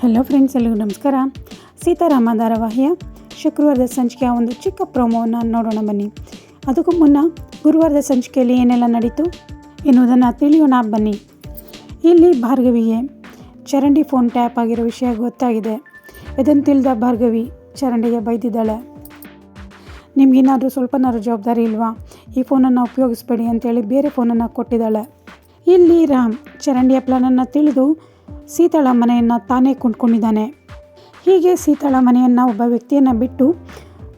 Hello friends ಎಲ್ಲರಿಗೂ ನಮಸ್ಕಾರ. ಸೀತಾರಾಮ ಧಾರಾವಾಹಿಯ ಶುಕ್ರವಾರದ ಸಂಚಿಕೆಯ ಒಂದು ಚಿಕ್ಕ ಪ್ರೋಮೋವನ್ನು ನೋಡೋಣ ಬನ್ನಿ. ಅದಕ್ಕೂ ಮುನ್ನ ಗುರುವಾರದ ಸಂಚಿಕೆಯಲ್ಲಿ ಏನೆಲ್ಲ ನಡೀತು ಎನ್ನುವುದನ್ನು ತಿಳಿಯೋಣ ಬನ್ನಿ. ಇಲ್ಲಿ ಭಾರ್ಗವಿಗೆ ಚರಂಡಿ ಫೋನ್ ಟ್ಯಾಪ್ ಆಗಿರೋ ವಿಷಯ ಗೊತ್ತಾಗಿದೆ. ಇದನ್ನು ತಿಳಿದ ಭಾರ್ಗವಿ ಚರಂಡಿಗೆ ಬೈದಿದ್ದಾಳೆ. ನಿಮಗೇನಾದರೂ ಸ್ವಲ್ಪನಾದ್ರೂ ಜವಾಬ್ದಾರಿ ಇಲ್ವಾ? ಈ ಫೋನನ್ನು ಉಪಯೋಗಿಸ್ಬೇಡಿ ಅಂತೇಳಿ ಬೇರೆ ಫೋನನ್ನು ಕೊಟ್ಟಿದ್ದಾಳೆ. ಇಲ್ಲಿ ರಾಮ್ ಚರಂಡಿಯ ಪ್ಲಾನನ್ನು ತಿಳಿದು ಸೀತಾಳ ಮನೆಯನ್ನು ತಾನೇ ಕೊಂಡ್ಕೊಂಡಿದ್ದಾನೆ. ಹೀಗೆ ಸೀತಾಳ ಮನೆಯನ್ನು ಒಬ್ಬ ವ್ಯಕ್ತಿಯನ್ನು ಬಿಟ್ಟು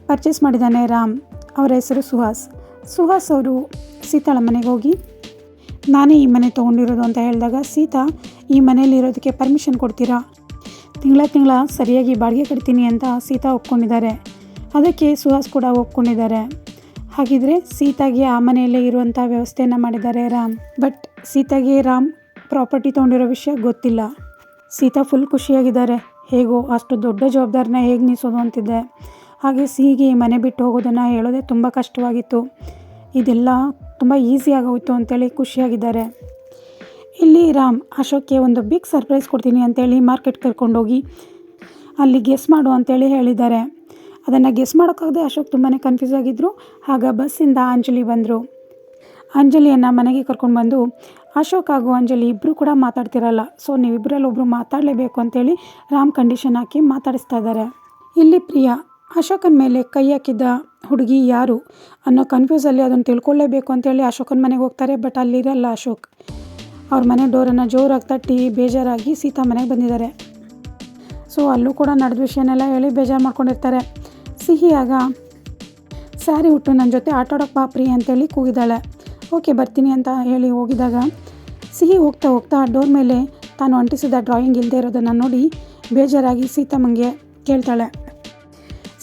ಪರ್ಚೇಸ್ ಮಾಡಿದ್ದಾನೆ ರಾಮ್. ಅವರ ಹೆಸರು ಸುಹಾಸ್. ಸುಹಾಸ್ ಅವರು ಸೀತಾಳ ಮನೆಗೆ ಹೋಗಿ, ನಾನೇ ಈ ಮನೆ ತೊಗೊಂಡಿರೋದು ಅಂತ ಹೇಳಿದಾಗ ಸೀತಾ, ಈ ಮನೆಯಲ್ಲಿ ಇರೋದಕ್ಕೆ ಪರ್ಮಿಷನ್ ಕೊಡ್ತೀರಾ? ತಿಂಗಳ ತಿಂಗಳ ಸರಿಯಾಗಿ ಬಾಡಿಗೆ ಕಟ್ತೀನಿ ಅಂತ ಸೀತಾ ಒಪ್ಕೊಂಡಿದ್ದಾರೆ. ಅದಕ್ಕೆ ಸುಹಾಸ್ ಕೂಡ ಒಪ್ಕೊಂಡಿದ್ದಾರೆ. ಹಾಗಿದ್ರೆ ಸೀತಾಗೆ ಆ ಮನೆಯಲ್ಲೇ ಇರುವಂಥ ವ್ಯವಸ್ಥೆಯನ್ನು ಮಾಡಿದ್ದಾರೆ ರಾಮ್. ಬಟ್ ಸೀತಾಗೆ ರಾಮ್ ಪ್ರಾಪರ್ಟಿ ತೊಗೊಂಡಿರೋ ವಿಷಯ ಗೊತ್ತಿಲ್ಲ. ಸೀತಾ ಫುಲ್ ಖುಷಿಯಾಗಿದ್ದಾರೆ. ಹೇಗೋ, ಅಷ್ಟು ದೊಡ್ಡ ಜವಾಬ್ದಾರಿನ ಹೇಗೆ ನಿಸೋದು ಅಂತಿದ್ದೆ. ಹಾಗೆ ಸಿಹಿಗೆ ಮನೆ ಬಿಟ್ಟು ಹೋಗೋದನ್ನು ಹೇಳೋದೇ ತುಂಬ ಕಷ್ಟವಾಗಿತ್ತು. ಇದೆಲ್ಲ ತುಂಬ ಈಸಿ ಆಗೋಯ್ತು ಅಂತೇಳಿ ಖುಷಿಯಾಗಿದ್ದಾರೆ. ಇಲ್ಲಿ ರಾಮ್, ಅಶೋಕ್ಗೆ ಒಂದು ಬಿಗ್ ಸರ್ಪ್ರೈಸ್ ಕೊಡ್ತೀನಿ ಅಂತೇಳಿ ಮಾರ್ಕೆಟ್ ಕರ್ಕೊಂಡೋಗಿ ಅಲ್ಲಿ ಗೆಸ್ ಮಾಡು ಅಂತೇಳಿ ಹೇಳಿದ್ದಾರೆ. ಅದನ್ನು ಗೆಸ್ ಮಾಡೋಕ್ಕಾಗದೆ ಅಶೋಕ್ ತುಂಬಾ ಕನ್ಫ್ಯೂಸ್ ಆಗಿದ್ದರು ಆಗ ಬಸ್ಸಿಂದ ಅಂಜಲಿ ಬಂದರು. ಅಂಜಲಿಯನ್ನು ಮನೆಗೆ ಕರ್ಕೊಂಡು ಬಂದು ಅಶೋಕ್ ಹಾಗೂ ಅಂಜಲಿ ಇಬ್ಬರು ಕೂಡ ಮಾತಾಡ್ತಿರಲ್ಲ. ಸೊ ನೀವಿಬ್ಬರಲ್ಲಿ ಒಬ್ಬರು ಮಾತಾಡಲೇಬೇಕು ಅಂತೇಳಿ ರಾಮ್ ಕಂಡೀಷನ್ ಹಾಕಿ ಮಾತಾಡಿಸ್ತಾ ಇದ್ದಾರೆ. ಇಲ್ಲಿ ಪ್ರಿಯಾ, ಅಶೋಕನ ಮೇಲೆ ಕೈ ಹಾಕಿದ್ದ ಹುಡುಗಿ ಯಾರು? ಅನ್ನೋ ಕನ್ಫ್ಯೂಸಲ್ಲಿ ಅದನ್ನು ತಿಳ್ಕೊಳ್ಳೇಬೇಕು ಅಂತೇಳಿ ಅಶೋಕನ ಮನೆಗೆ ಹೋಗ್ತಾರೆ ಬಟ್ ಅಲ್ಲಿರಲ್ಲ ಅಶೋಕ್. ಅವ್ರ ಮನೆ ಡೋರನ್ನು ಜೋರಾಗಿ ತಟ್ಟಿ ಬೇಜಾರಾಗಿ ಸೀತಾ ಮನೆಗೆ ಬಂದಿದ್ದಾರೆ. ಸೊ ಅಲ್ಲೂ ಕೂಡ ನಡೆದ ವಿಷಯನೆಲ್ಲ ಹೇಳಿ ಬೇಜಾರು ಮಾಡ್ಕೊಂಡಿರ್ತಾರೆ. ಸಿಹಿಯಾಗ, ಸ್ಯಾರಿ ಉಟ್ಟು ನನ್ನ ಜೊತೆ ಆಟಾಡೋಕೆ ಪಾಪ್ರಿ ಅಂತೇಳಿ ಕೂಗಿದ್ದಾಳೆ. ಓಕೆ ಬರ್ತೀನಿ ಅಂತ ಹೇಳಿ ಹೋಗಿದಾಗ ಸಿಹಿ ಹೋಗ್ತಾ ಹೋಗ್ತಾ ಡೋರ್ ಮೇಲೆ ತಾನು ಅಂಟಿಸಿದ ಡ್ರಾಯಿಂಗ್ ಇಲ್ಲದೆ ಇರೋದನ್ನು ನೋಡಿ ಬೇಜಾರಾಗಿ ಸೀತಮ್ಮಂಗೆ ಕೇಳ್ತಾಳೆ.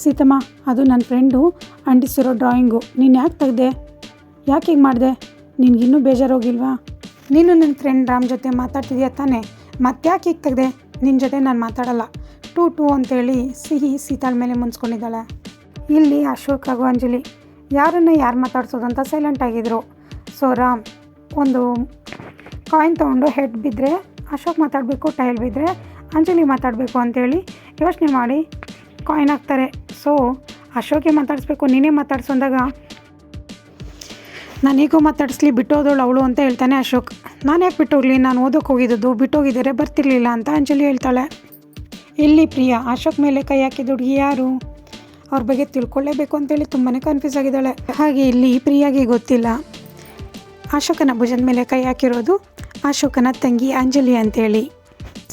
ಸೀತಮ್ಮ, ಅದು ನನ್ನ ಫ್ರೆಂಡು ಅಂಟಿಸಿರೋ ಡ್ರಾಯಿಂಗು ನೀನು ಯಾಕೆ ತೆಗ್ದೆ? ಯಾಕೆ ಹೀಗೆ ಮಾಡಿದೆ? ನಿನಗಿನ್ನೂ ಬೇಜಾರೋಗಿಲ್ವಾ? ನೀನು ನನ್ನ ಫ್ರೆಂಡ್ ರಾಮ್ ಜೊತೆ ಮಾತಾಡ್ತಿದ್ಯಾ ತಾನೇ? ಮತ್ತ್ಯಾಕೆ ಹೀಗೆ ತೆಗ್ದೆ? ನಿನ್ನ ಜೊತೆ ನಾನು ಮಾತಾಡಲ್ಲ. ಟೂ ಟೂ ಅಂತೇಳಿ ಸಿಹಿ ಸೀತಾಳ ಮೇಲೆ ಮುನ್ಸ್ಕೊಂಡಿದ್ದಾಳೆ ಇಲ್ಲಿ ಅಶೋಕ್ ಹಾಗೂ ಅಂಜಲಿ. ಯಾರನ್ನು ಯಾರು ಮಾತಾಡ್ಸೋದು ಸೈಲೆಂಟ್ ಆಗಿದ್ರು. ಸೊ ಒಂದು ಕಾಯಿನ್ ತೊಗೊಂಡು ಹೆಡ್ ಬಿದ್ದರೆ ಅಶೋಕ್ ಮಾತಾಡಬೇಕು, ಟೈಲ್ ಬಿದ್ದರೆ ಅಂಜಲಿ ಮಾತಾಡಬೇಕು ಅಂತೇಳಿ ಯೋಚನೆ ಮಾಡಿ ಕಾಯಿನ್ ಹಾಕ್ತಾರೆ. ಸೊ ಅಶೋಕೆ ಮಾತಾಡಿಸ್ಬೇಕು, ನೀನೇ ಮಾತಾಡ್ಸು ಅಂದಾಗ ನಾನೀಗೂ ಮಾತಾಡಿಸ್ಲಿ ಬಿಟ್ಟೋದವಳು ಅವಳು ಅಂತ ಹೇಳ್ತಾನೆ ಅಶೋಕ್. ನಾನು ಯಾಕೆ ಬಿಟ್ಟೋಗ್ಲಿ? ನಾನು ಓದೋಕೆ ಹೋಗಿದ್ದು ಬಿಟ್ಟೋಗಿದ್ದಾರೆ, ಬರ್ತಿರ್ಲಿಲ್ಲ ಅಂತ ಅಂಜಲಿ ಹೇಳ್ತಾಳೆ. ಇಲ್ಲಿ ಪ್ರಿಯಾ, ಅಶೋಕ್ ಮೇಲೆ ಕೈ ಹಾಕಿದ ಹುಡುಗಿ ಯಾರು? ಅವ್ರ ಬಗ್ಗೆ ತಿಳ್ಕೊಳ್ಳೇಬೇಕು ಅಂತೇಳಿ ತುಂಬಾ ಕನ್ಫ್ಯೂಸ್ ಆಗಿದ್ದಾಳೆ. ಹಾಗೆ ಇಲ್ಲಿ ಪ್ರಿಯಾಗೆ ಗೊತ್ತಿಲ್ಲ. ಅಶೋಕನ ಭುಜದ ಮೇಲೆ ಕೈ ಹಾಕಿರೋದು ಅಶೋಕನ ತಂಗಿ ಅಂಜಲಿ ಅಂತೇಳಿ.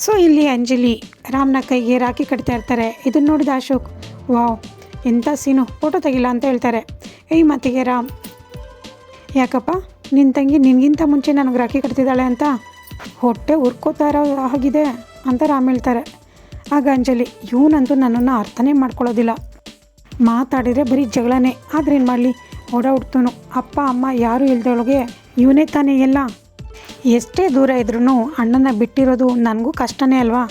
ಸೊ ಇಲ್ಲಿ ಅಂಜಲಿ ರಾಮ್ನ ಕೈಗೆ ರಾಖಿ ಕಟ್ತಾ ಇರ್ತಾರೆ. ಇದನ್ನು ನೋಡಿದ ಅಶೋಕ್, ವಾವ್ ಎಂಥ ಸೀನು ಫೋಟೋ ತೆಗಿಲ್ಲ ಅಂತ ಹೇಳ್ತಾರೆ. ಈ ಮತ್ತಿಗೆ ರಾಮ್, ಯಾಕಪ್ಪ? ನಿನ್ನ ತಂಗಿ ನಿನಗಿಂತ ಮುಂಚೆ ನನಗೆ ರಾಖಿ ಕಟ್ತಿದ್ದಾಳೆ ಅಂತ ಹೊಟ್ಟೆ ಉರ್ಕೋತಾ ಇರೋ ಆಗಿದೆ ಅಂತ ರಾಮ್ ಹೇಳ್ತಾರೆ. ಆಗ ಅಂಜಲಿ, ಇವನಂತೂ ನನ್ನನ್ನು ಅರ್ಥನೇ ಮಾಡ್ಕೊಳ್ಳೋದಿಲ್ಲ. ಮಾತಾಡಿದರೆ ಬರೀ ಜಗಳನೇ. ಆದ್ರೇನು ಮಾಡಲಿ? ಓಡಾಡ್ತನು. ಅಪ್ಪ, ಅಮ್ಮ ಯಾರೂ ಇಲ್ದೊಳಗೆ ಇವನೇ ತಾನೇ ಎಲ್ಲ? ಎಷ್ಟೇ ದೂರ ಇದ್ರೂ ಅಣ್ಣನ ಬಿಟ್ಟಿರೋದು ನನಗೂ ಕಷ್ಟನೇ ಅಲ್ವಾ?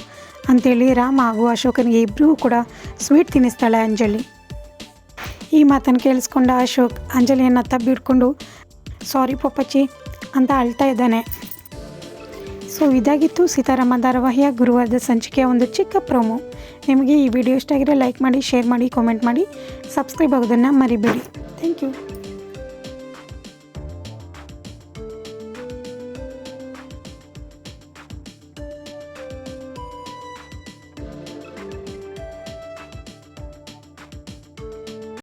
ಅಂಥೇಳಿ ರಾಮ ಹಾಗೂ ಅಶೋಕನಿಗೆ ಇಬ್ಬರಿಗೂ ಕೂಡ ಸ್ವೀಟ್ ತಿನ್ನಿಸ್ತಾಳೆ ಅಂಜಲಿ. ಈ ಮಾತನ್ನು ಕೇಳಿಸ್ಕೊಂಡ ಅಶೋಕ್ ಅಂಜಲಿಯನ್ನು ತಬ್ಬಿಡ್ಕೊಂಡು ಸಾರಿ ಪಪ್ಪಚ್ಚಿ ಅಂತ ಅಳ್ತಾ ಇದ್ದಾನೆ. ಸೊ, ಇದಾಗಿತ್ತು ಸೀತಾರಾಮ ಧಾರಾವಾಹಿಯ ಗುರುವಾರದ ಸಂಚಿಕೆಯ ಒಂದು ಚಿಕ್ಕ ಪ್ರೋಮೋ. ನಿಮಗೆ ಈ ವಿಡಿಯೋ ಇಷ್ಟ ಆಗಿರೋ ಲೈಕ್ ಮಾಡಿ, ಶೇರ್ ಮಾಡಿ, ಕಾಮೆಂಟ್ ಮಾಡಿ. ಸಬ್ಸ್ಕ್ರೈಬ್ ಆಗೋದನ್ನು ಮರಿಬೇಡಿ. Thank you.